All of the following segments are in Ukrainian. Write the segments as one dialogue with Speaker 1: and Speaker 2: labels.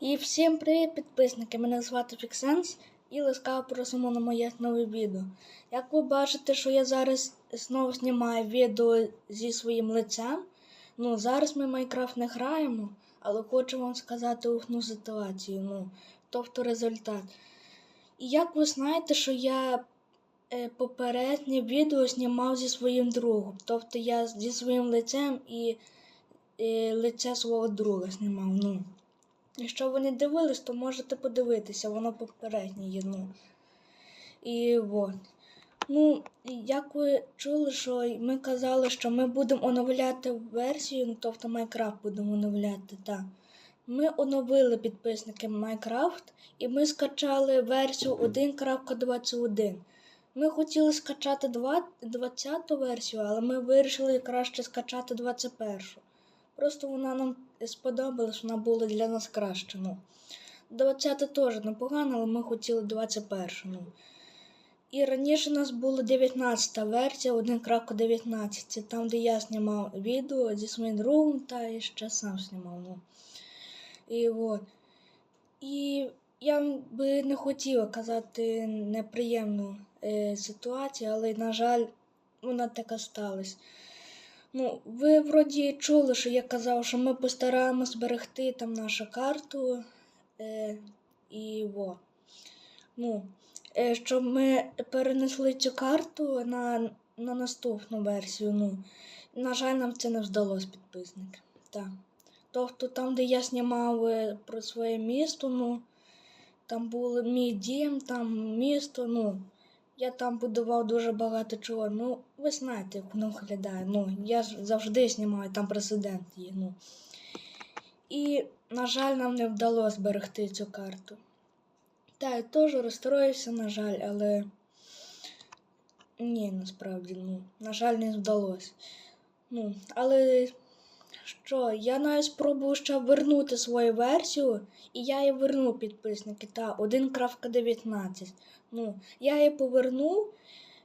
Speaker 1: І всім привіт, підписники! Мене звати Фіксенс і ласкаво просимо на моє нове відео. Як ви бачите, що я зараз знову знімаю відео зі своїм лицем. Ну, зараз ми Майнкрафт не граємо, але хочу вам сказати одну ситуацію. Ну, тобто результат. І як ви знаєте, що я е, попереднє відео знімав зі своїм другом. Тобто я зі своїм лицем і е, лице свого друга знімав. Ну. Якщо ви не дивились, то можете подивитися, воно попереднє є. Ну. І от. Ну, як ви чули, що ми казали, що ми будемо оновляти версію, ну, тобто Майнкрафт будемо оновляти, так. Ми оновили підписники Майнкрафт і ми скачали версію 1.21. Ми хотіли скачати 20 версію, але ми вирішили краще скачати 21. Просто вона нам сподобалась, вона була для нас краще. Ну. 20 теж непогано, але ми хотіли 21. Ну. І раніше у нас була 19 версія, 1.19. Це там, де я знімав відео зі своїм другом та і ще сам знімав. Ну. І от. І я би не хотіла казати неприємну е, ситуацію, але, на жаль, вона така сталася. Ну, ви вроді чули, що я казав, що ми постараємось зберегти там нашу карту. Е, і во. Ну, е, щоб ми перенесли цю карту на, на наступну версію. Ну, на жаль, нам це не вдалося, підписники. Так. Тобто там, де я знімав е, про своє місто, ну, там був мій дім, там місто, ну. Я там будував дуже багато чого. Ну, ви знаєте, як воно виглядає. Ну, я завжди знімаю, там президент є. Ну. І, на жаль, нам не вдалося зберегти цю карту. Так, я теж розстроївся, на жаль, але. Ні, насправді, ну, на жаль, не вдалося. Ну, але що, я навіть спробував ще вернути свою версію, і я її вернув підписники. Та 1.19. Ну, я її повернув.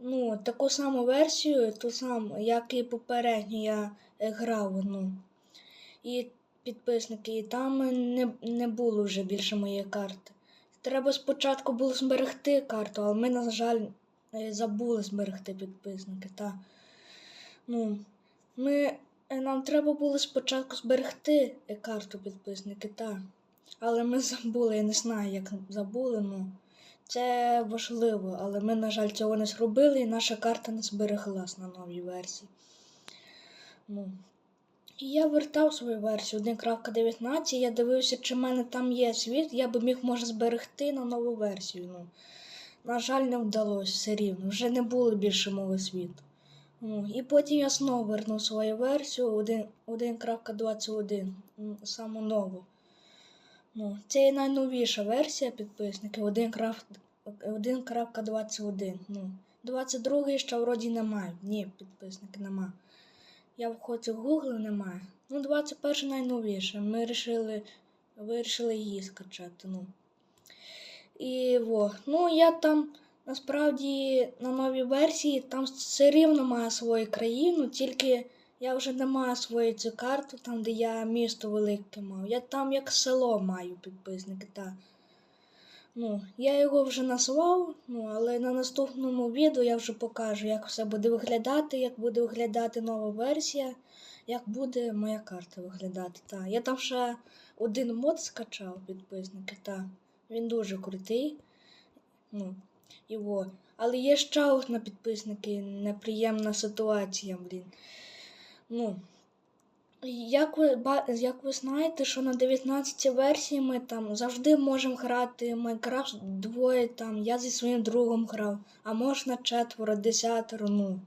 Speaker 1: Ну, таку саму версію, ту саму, як і попередню я е, грав. Ну. І підписники, і там не, не було вже більше моєї карти. Треба спочатку було зберегти карту, але ми, на жаль, е, забули зберегти підписники. Та. Ну, ми, Нам треба було спочатку зберегти е, карту підписники, та. Але ми забули, я не знаю, як забули. ну. Це важливо, але ми, на жаль, цього не зробили, і наша карта не збереглась на новій версії. Ну. І я вертав свою версію 1.19, я дивився, чи в мене там є світ, я би міг, може, зберегти на нову версію. Ну. На жаль, не вдалося все рівно. Вже не було більше мови світу. І потім я знову вернув свою версію 1.21, саму нову. Ну, Це є найновіша версія підписники 1.21. Ну, 22 ще вроді немає. Ні, підписники нема. Я входжу в Google немає. Ну, 21 найновіша. Ми вирішили, вирішили її скачати. Ну. І во. Ну, я там насправді на новій версії там все рівно має свою країну, тільки. Я вже не маю свою цю карту, там, де я місто велике мав. Я там як село маю підписники. Та. Ну, Я його вже назвав, ну, але на наступному відео я вже покажу, як все буде виглядати, як буде виглядати нова версія, як буде моя карта виглядати. Та. Я там ще один мод скачав підписники. Та. Він дуже крутий. Ну, його. Але є ще одна підписники, неприємна ситуація, блін. Ну, як ви як ви знаєте, що на 19 версії ми там завжди можемо грати Майнкрафт двоє там, я зі своїм другом грав, а можна четверо, десятеро, ну.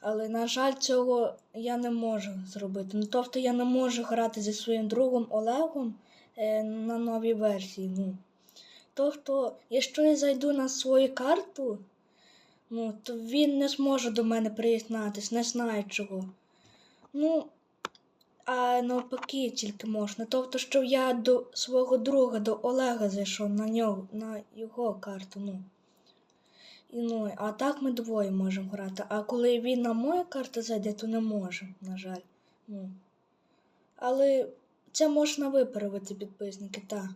Speaker 1: Але, на жаль, цього я не можу зробити. Ну, Тобто я не можу грати зі своїм другом Олегом е, на новій версії. ну. Тобто, якщо я зайду на свою карту, ну, то він не зможе до мене приєднатися, не знаю чого. Ну, а навпаки тільки можна. Тобто, що я до свого друга, до Олега зайшов на нього, на його карту. ну. І, ну, А так ми двоє можемо грати. А коли він на мою карту зайде, то не може, на жаль. Ну. Але це можна виправити підписники, так.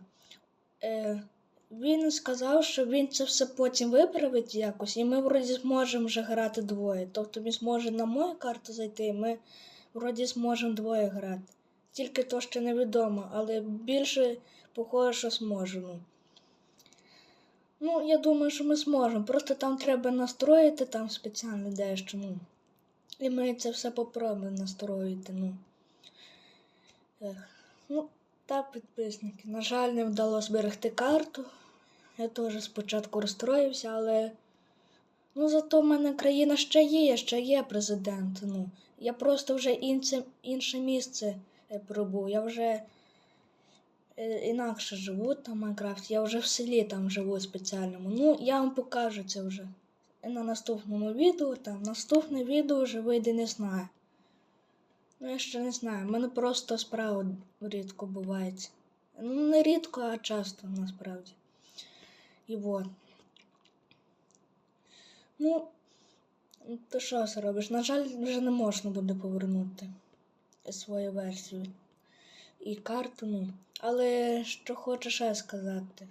Speaker 1: Е, він сказав, що він це все потім виправить якось, і ми вроді зможемо вже грати двоє. Тобто він зможе на мою карту зайти, і ми вроді зможемо двоє грати. Тільки то ще невідомо, але більше похоже, що зможемо. Ну, я думаю, що ми зможемо. Просто там треба настроїти там спеціально дещо. Ну. І ми це все попробуємо настроїти. Ну. Ех. Ну, так, підписники. На жаль, не вдалося зберегти карту. Я теж спочатку розстроївся, але. Ну, зато в мене країна ще є, ще є президент. Ну, я просто вже інше, інше місце е, пробув. Я вже е, інакше живу там в Майнкрафті. Я вже в селі там живу спеціальному. Ну, я вам покажу це вже на наступному відео. Там наступне відео вже вийде, не знаю. Ну, я ще не знаю. У мене просто справа рідко бувається. Ну, не рідко, а часто насправді. І от. Ну, то що зробиш? На жаль, вже не можна буде повернути свою версію і карту, ну. Але що хочу ще сказати.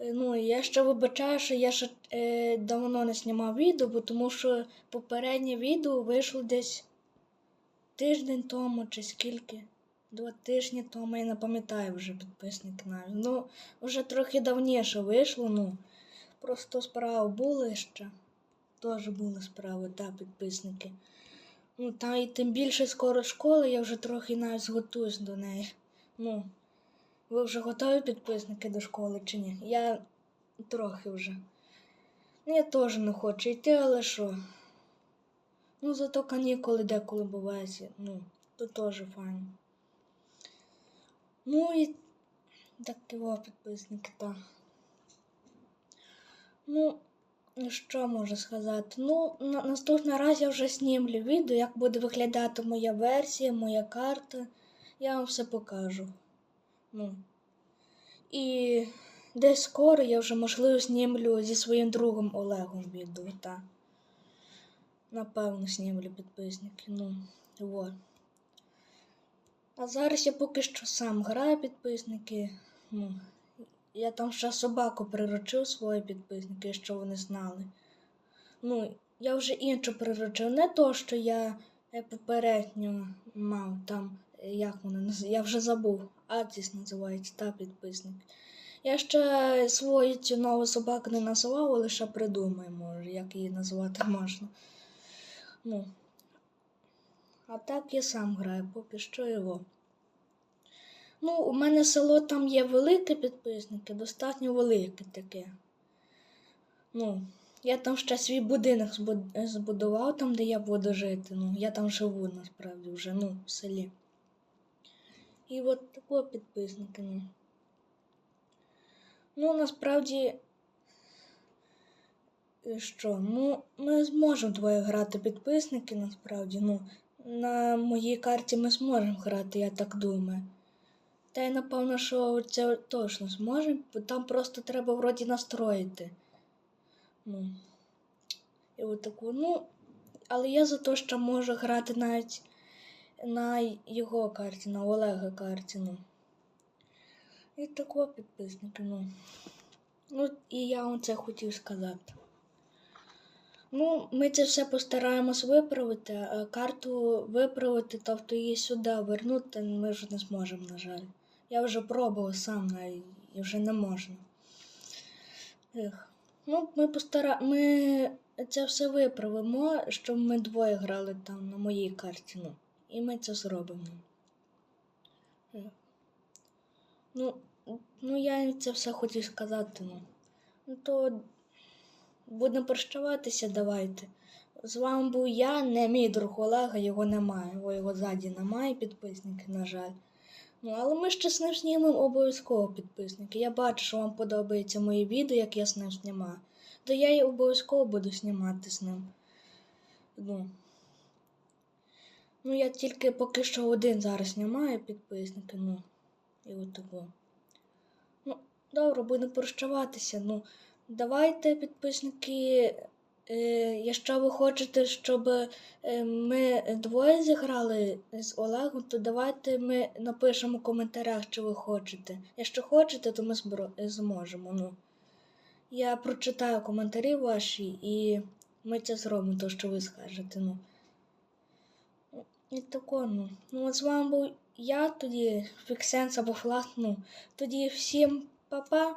Speaker 1: Е, Ну, я ще вибачаю, що я ще е, давно не знімав відео, бо тому що попереднє відео вийшло десь тиждень тому чи скільки. Два тижні тому я не пам'ятаю вже підписники навіть. Ну, вже трохи давніше вийшло, ну. Просто справи були ще. Теж були справи, та підписники. Ну, та і тим більше скоро школа, я вже трохи навіть зготуюсь до неї. Ну, ви вже готові підписники до школи чи ні? Я трохи вже. Ну, я теж не хочу йти, але що? Ну, зато канікули деколи бувають. Ну, то теж файно. Ну і так його підписники. Ну, що можу сказати? Ну, на наступний раз я вже знімлю відео, як буде виглядати моя версія, моя карта. Я вам все покажу. Ну. І десь скоро я вже, можливо, знімлю зі своїм другом Олегом відео, так. Напевно, знімлю підписники. Ну, вот. А зараз я поки що сам граю підписники. Ну, я там ще собаку приручив свої підписники, що вони знали. Ну, я вже іншу приручив. Не то, що я е, попередньо мав там, е, як вони наз- я вже забув. Атіс називається та підписник. Я ще свою цю нову собаку не називав, лише придумаю, може, як її назвати можна. Ну. А так я сам граю, поки що його. Ну, у мене село там є велике підписники, достатньо велике таке. Ну, я там ще свій будинок збудував, там, де я буду жити. Ну, я там живу насправді вже, ну, в селі. І от такого підписники, ну. Ну, насправді. Що? Ну, ми зможемо двоє грати підписники, насправді. Ну, на моїй карті ми зможемо грати, я так думаю. Та й напевно, що це точно зможемо, бо там просто треба вроді настроїти. Ну. І от таку, ну, але я за те, що можу грати навіть на його карті, на Олега карті, ну. І такого підписника, ну. Ну, і я вам це хотів сказати. Ну, ми це все постараємось виправити, а карту виправити, тобто її сюди вернути ми вже не зможемо, на жаль. Я вже пробував сам і вже не можна. Ех. Ну, ми постара... ми це все виправимо, щоб ми двоє грали там на моїй карті. Ну, і ми це зробимо. Ну, ну я це все хотів сказати. Ну, ну то будемо прощаватися, давайте. З вами був я, не мій друг Олега, його немає. О, його ззаді немає, підписники, на жаль. Ну, але ми ще з ним знімемо обов'язково підписники. Я бачу, що вам подобається мої відео, як я з ним знімаю. То я і обов'язково буду знімати з ним. Ну, ну я тільки поки що один зараз знімаю підписники, ну, і от. Ну, добре, будемо прощаватися. Ну, давайте, підписники, е, якщо ви хочете, щоб е, ми двоє зіграли з Олегом, то давайте ми напишемо в коментарях, чи ви хочете. Якщо хочете, то ми зможемо. Ну. Я прочитаю коментарі ваші і ми це зробимо, то що ви скажете. Ну. І тако, ну. Ну, от з вами був я тоді, Фіксенс або Флас, ну. Тоді всім па-па.